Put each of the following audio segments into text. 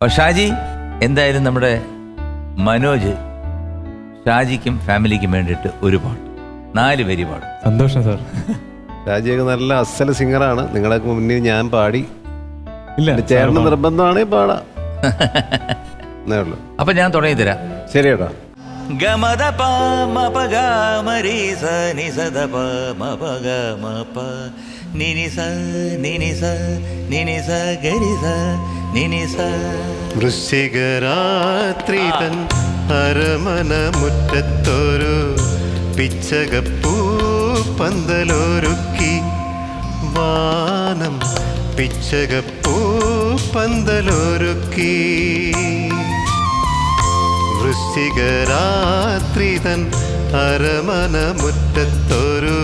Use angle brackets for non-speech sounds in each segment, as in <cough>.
അപ്പോൾ ഷാജി എന്തായാലും നമ്മുടെ മനോജ് ഷാജിക്കും ഫാമിലിക്കും വേണ്ടിയിട്ട് ഒരു പാട്ട് നാല് വരി പാടും. സന്തോഷം സാർ. ഷാജിയൊക്കെ നല്ല അസൽ സിംഗറാണ് നിങ്ങളെ മുന്നിൽ ഞാൻ പാടി. ഇല്ല ചേർന്ന ചേട്ടന് നിർബന്ധമാണെങ്കിൽ പാടാം. എന്നേ ഉള്ളൂ. അപ്പം ഞാൻ തുടങ്ങി തരാം ശരി മപ ഗ മരി സ നി നിനിസ ദ പ മപ ഗ മപ നിനി സ നിനി സ നിനി സ ഗരി സ നിനി സ വൃശ്ചികരാത്രി തൻ അരമന മുറ്റത്തൊരു പിച്ചകപ്പൂ പന്തലൊരുക്കി. വാനം പിച്ചകപ്പൂ പന്തലൊരുക്കി വൃശ്ചികരാത്രി തൻ അരമന മുറ്റത്തൊരു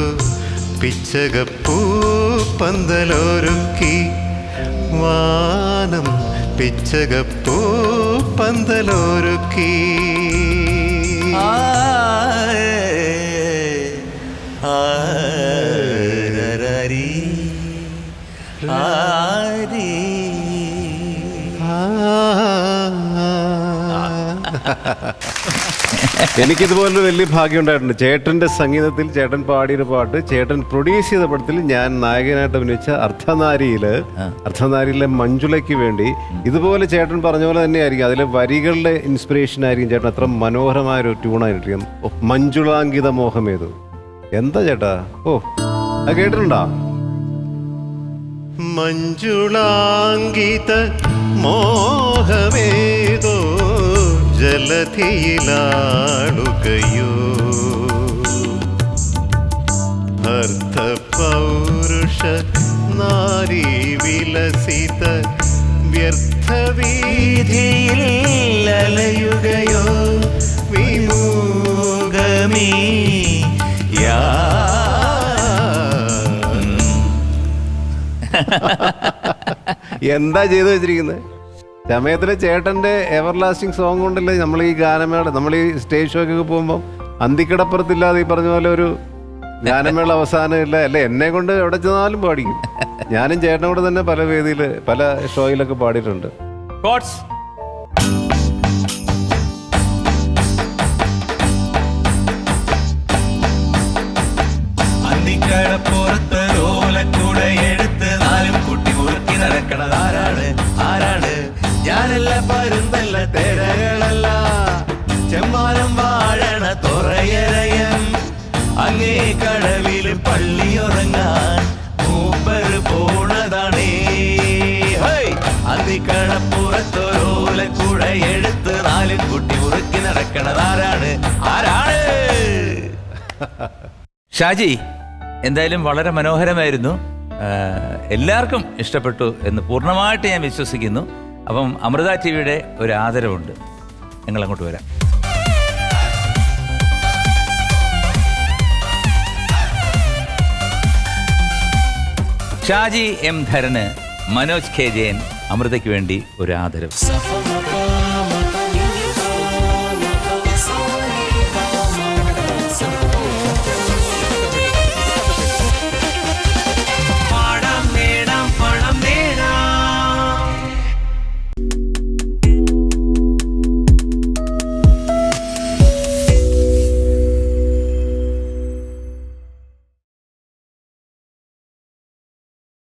പിച്ചകപ്പൂ പന്തലൊരുക്കി. വാനം പിച്ചകപ്പൂ പന്തലൊരുക്കി. ആ ആ <laughs> എനിക്കിതുപോലൊരു വലിയ ഭാഗ്യം ഉണ്ടായിട്ടുണ്ട് ചേട്ടന്റെ സംഗീതത്തിൽ ചേട്ടൻ പാടിയൊരു പാട്ട് ചേട്ടൻ പ്രൊഡ്യൂസ് ചെയ്ത പടത്തിൽ ഞാൻ നായകനായിട്ട് അഭിനയിച്ച അർദ്ധനാരിയിൽ അർദ്ധനാരിയിലെ മഞ്ജുളയ്ക്ക് വേണ്ടി. ഇതുപോലെ ചേട്ടൻ പറഞ്ഞ പോലെ തന്നെയായിരിക്കും. അതിലെ വരികളുടെ ഇൻസ്പിറേഷൻ ആയിരിക്കും ചേട്ടൻ അത്ര മനോഹരമായ ഒരു ട്യൂണായിരിക്കും മഞ്ജുളാങ്കിത മോഹമേതു. എന്താ ചേട്ടാ? ഓ അത് കേട്ടിട്ടുണ്ടോ? മഞ്ജുളാങ്കിത മോഹമേതോ അർത്ഥ പൗരുഷ നാരി വിലസിത വ്യർത്ഥവീതിയിൽ അലയുകയോ വിമൂകമീ യാ. എന്താ ചെയ്തു വെച്ചിരിക്കുന്നത് സമയത്തിലെ ചേട്ടന്റെ എവർ ലാസ്റ്റിംഗ് സോങ് കൊണ്ടല്ലേ നമ്മൾ ഈ ഗാനമേള നമ്മൾ ഈ സ്റ്റേജ് ഷോക്കൊക്കെ പോകുമ്പോൾ അന്തിക്കിടപ്പുറത്തില്ലാതെ ഈ പറഞ്ഞ പോലെ ഒരു ഗാനമേള അവസാനം ഇല്ല അല്ലെ? എന്നെ കൊണ്ട് എവിടെ ചെന്നാലും പാടിക്കും. ഞാനും ചേട്ടനോട് തന്നെ പല വേദിയിൽ പല ഷോയിലൊക്കെ പാടിയിട്ടുണ്ട്. ഞാനല്ല പരുന്തല്ല തെരകളല്ല ചെമ്മാനം വാഴണ തുറയരയൻ. അങ്ങേ കടവിൽ പള്ളിയുറങ്ങാൻ മൂപ്പർ പോണതാണേ. ഹേയ്! കൂടെ എടുത്ത് നാല് കുട്ടി മുറുക്കി നടക്കണത് ആരാണ്? ആരാണ്? ഷാജി എന്തായാലും വളരെ മനോഹരമായിരുന്നു. എല്ലാവർക്കും ഇഷ്ടപ്പെട്ടു എന്ന് പൂർണമായിട്ട് ഞാൻ വിശ്വസിക്കുന്നു. അപ്പം അമൃത ടി വിയുടെ ഒരു ആദരവുണ്ട് ഞങ്ങൾ അങ്ങോട്ട് വരാം. ഷാജി എം ധരന് മനോജ് കെ ജയൻ അമൃതയ്ക്ക് വേണ്ടി ഒരു ആദരവ്